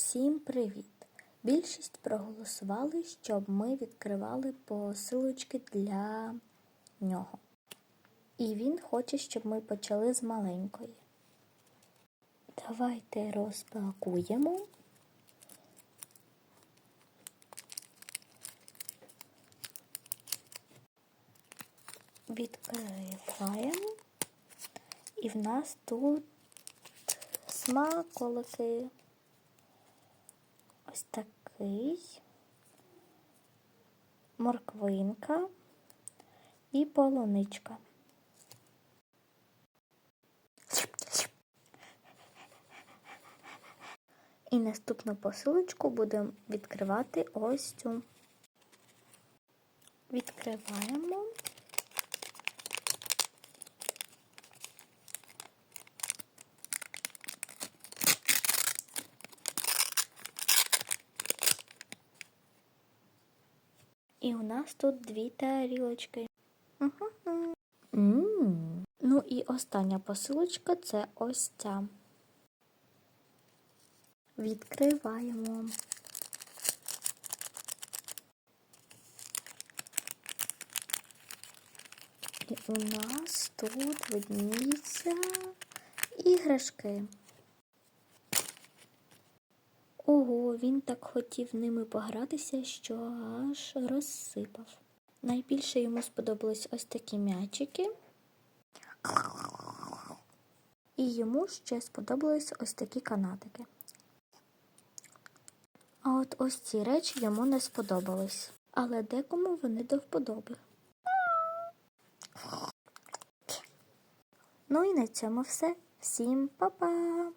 Всім привіт! Більшість проголосували, щоб ми відкривали посилочки для нього. І він хоче, щоб ми почали з маленької. Давайте розпакуємо. Відкриваємо. І в нас тут смаколики. Ось такий. Морквинка і полуничка. І наступну посилочку будемо відкривати ось цю. Відкриваємо. І у нас тут дві тарілочки. М. Ну і остання посилочка це ось ця. Відкриваємо. І у нас тут видніються іграшки. Ого, він так хотів ними погратися, що аж розсипав. Найбільше йому сподобались ось такі м'ячики. І йому ще сподобались ось такі канатики. А от ось ці речі йому не сподобались. Але декому вони до вподоби. Ну і на цьому все. Всім па-па!